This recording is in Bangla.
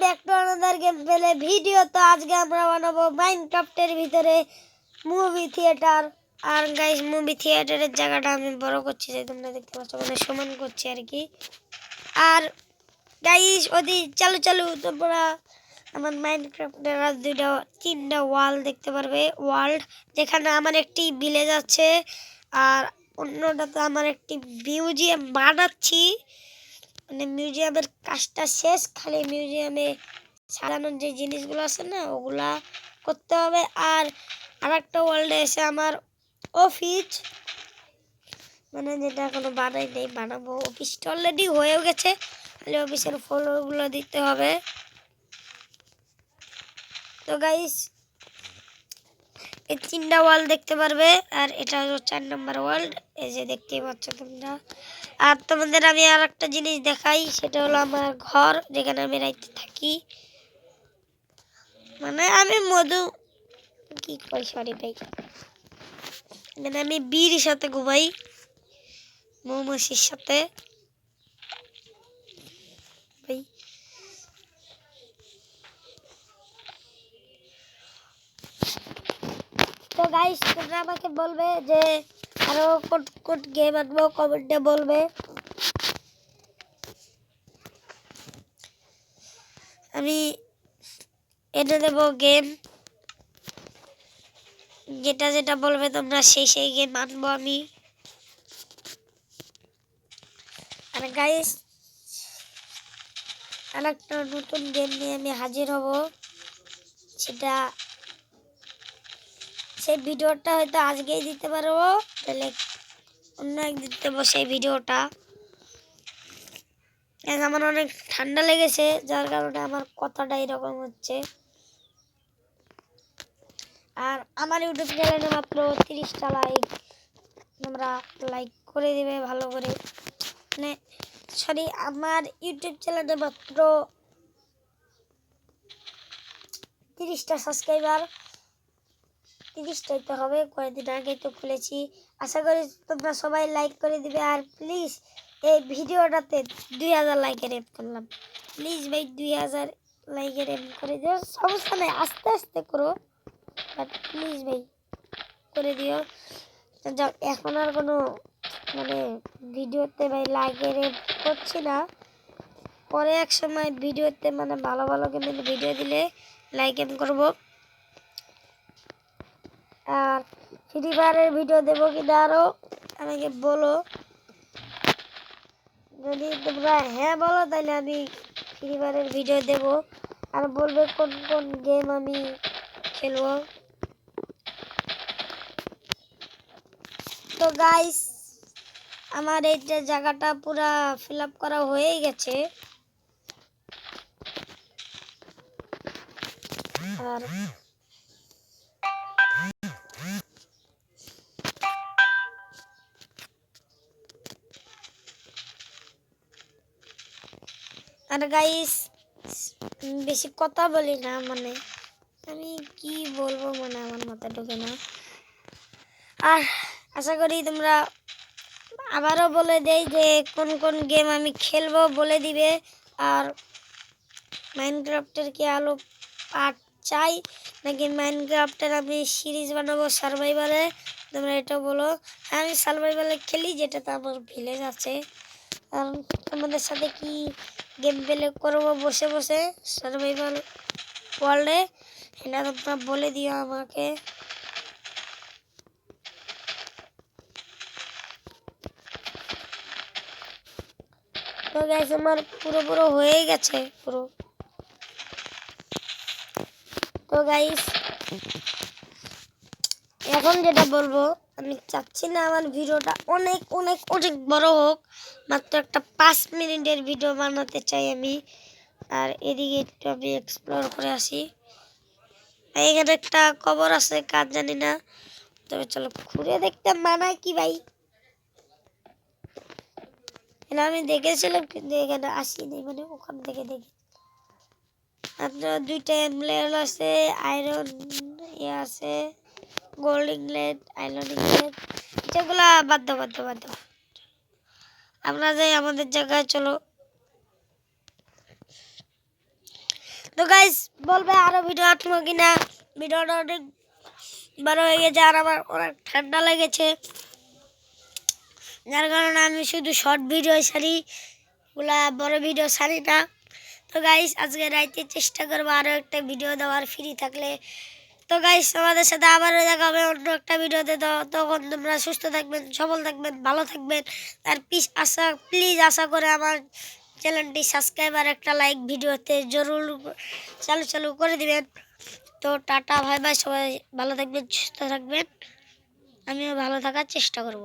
Back to another game play video তো আজকে আমরা বানাবো মাইনক্রাফটের ভিতরে মুভি থিয়েটার আর গাইস মুভি থিয়েটারের জায়গাটা আমি বড় করছি, যে তোমরা দেখতে পাচ্ছ মানে সমান করছি আর কি। আর গাইস ওদি চালু চালু, তোমরা আমার মাইনক্রাফটের আর দুইটা, তিনটা ওয়াল দেখতে পারবে। ওয়ার্ল্ড যেখানে আমার একটি ভিলেজ আছে, আর অন্যটাতে আমার একটি মিউজিয়াম বানাচ্ছি। মানে মিউজিয়ামের কাজটা শেষ, খালি মিউজিয়ামে সাজানোর যে জিনিসগুলো আছে না, ওগুলা করতে হবে। আর আর একটা ওয়ার্ল্ডে এসে আমার অফিস মানে যেটা এখনও বানাই নেই, বানাবো। অফিসটা অলরেডি হয়েও গেছে, খালি অফিসের ফলোগুলো দিতে হবে। তো গাইস এই তিনটা ওয়াল দেখতে পারবে, আর এটা হলো চার নম্বর ওয়ার্ল্ড এই যে দেখতেই পাচ্ছ তোমরা। আর তোমাদের আমি আর একটা জিনিস দেখাই, সেটা হলো আমার ঘর, যেখানে আমি রাইতে থাকি। মানে আমি মধু কি কই সরি ভাই। মানে আমি বীর সাথে ঘুমাই, মৌমাছির সাথে। গাইস তোমরা আমাকে বলবে যে আরও কোন কোন গেম আনব কমেন্টে বলবে। আমি এনে দেব গেম যেটা যেটা বলবে তোমরা সেই সেই গেম আনব আমি। আর গাইস আর একটা নতুন গেম নিয়ে আমি হাজির হব। সেটা সেই ভিডিওটা হয়তো আজকেই দিতে পারব। তাহলে অন্য একদিন দেবো সেই ভিডিওটা। আমার অনেক ঠান্ডা লেগেছে, যার কারণে আমার কথাটা এরকম হচ্ছে। আর আমার ইউটিউব চ্যানেলে মাত্র তিরিশটা লাইক তোমরা লাইক করে দিবে ভালো করে। মানে সরি আমার ইউটিউব চ্যানেলে মাত্র তিরিশটা সাবস্ক্রাইবার তিরিশটাই তো হবে, কয়েকদিন আগেই তো খুলেছি। আশা করি তোমরা সবাই লাইক করে দিবে। আর প্লিজ এই ভিডিওটাতে দুই হাজার লাইকের এম করলাম। প্লিজ ভাই, দুই হাজার লাইকের এম করে দিও। সমস্যা নেই, আস্তে আস্তে করো। বাট প্লিজ ভাই, করে দিও। যাও, এখন আর কোনো মানে ভিডিওতে ভাই লাইকের এম করছি না। পরে এক সময় ভিডিওতে মানে ভালো ভালো কিন্তু ভিডিও দিলে লাইক এম করব। আর ফ্রি ফায়ারের ভিডিও দেবো কিনা আরও আমাকে বলো। যদি তোমরা হ্যাঁ বলো, তাহলে আমি ফ্রি ফায়ারের ভিডিও দেবো। আর বলবে কোন কোন গেম আমি খেলব। তো গাইস আমার এই যে জায়গাটা পুরা ফিল আপ করা হয়েই গেছে। আর আর গাইস বেশি কথা বলি না মানে আমি কি বলব মানে আমার মাথা ঢোকে না। আর আশা করি তোমরা আবারও বলে দেই যে কোন কোন গেম আমি খেলব বলে দিবে। আর মাইনক্রাফটের কি আলো পার্ট চাই নাকি মাইনক্রাফটের আমি সিরিজ বানাবো সার্ভাইভালে তোমরা এটা বলো। হ্যাঁ, আমি সার্ভাইভালে খেলি যেটাতে আমার ভিলেজ আছে। তোমাদের সাথে কি গেম প্লে করব? বসে বসে সার্ভাইভাল ওয়ার্ল্ডে এটা তোমরা বলে দিও আমাকে। তো আমার পুরো পুরো হয়ে গেছে, পুরো। তো গাইস এখন যেটা বলব আমি চাচ্ছি না আমার ভিডিওটা অনেক অনেক অনেক বড় হোক। মাত্র একটা পাঁচ মিনিটের ভিডিও বানাতে চাই আমি। আর এদিকে একটু আমি এক্সপ্লোর করে আসি। এখানে একটা কবর আছে কাজ জানি না। তবে চলো ঘুরে দেখতে মানায় কি ভাই। আমি দেখেছিলাম, কিন্তু এখানে আসিনি মানে ওখান থেকে দেখি। আপনার দুইটা এমলেল আছে, আয়রন ইয়ে আছে। গোল্ড ইংল্যান্ড আয়রন ইংল্যান্ড যেগুলা বাধ্য বাধ্য বাধ্য আমরা যাই আমাদের জায়গায়, চলো। তো গাইস বলবে আরও ভিডিও আটবো কিনা? ভিডিওটা অনেক বড় হয়ে গেছে, আর আমার অনেক ঠান্ডা লেগেছে। যার কারণে আমি শুধু শর্ট ভিডিও সারি ওগুলা বড় ভিডিও সারি না। তো গাইস আজকে রাইতে চেষ্টা করব আরও একটা ভিডিও দেওয়ার ফ্রি থাকলে। তো গাইস আমাদের সাথে আবারও দেখা হবে অন্য একটা ভিডিওতে। তো তখন তোমরা সুস্থ থাকবেন, সবল থাকবেন, ভালো থাকবেন। আর প্লিজ আশা প্লিজ আশা করে আমার চ্যানেলটি সাবস্ক্রাইব আর একটা লাইক ভিডিওতে জরুর চালু চালু করে দিবেন। তো টাটা ভাই ভাই সবাই। ভালো থাকবেন, সুস্থ থাকবেন। আমিও ভালো থাকার চেষ্টা করব।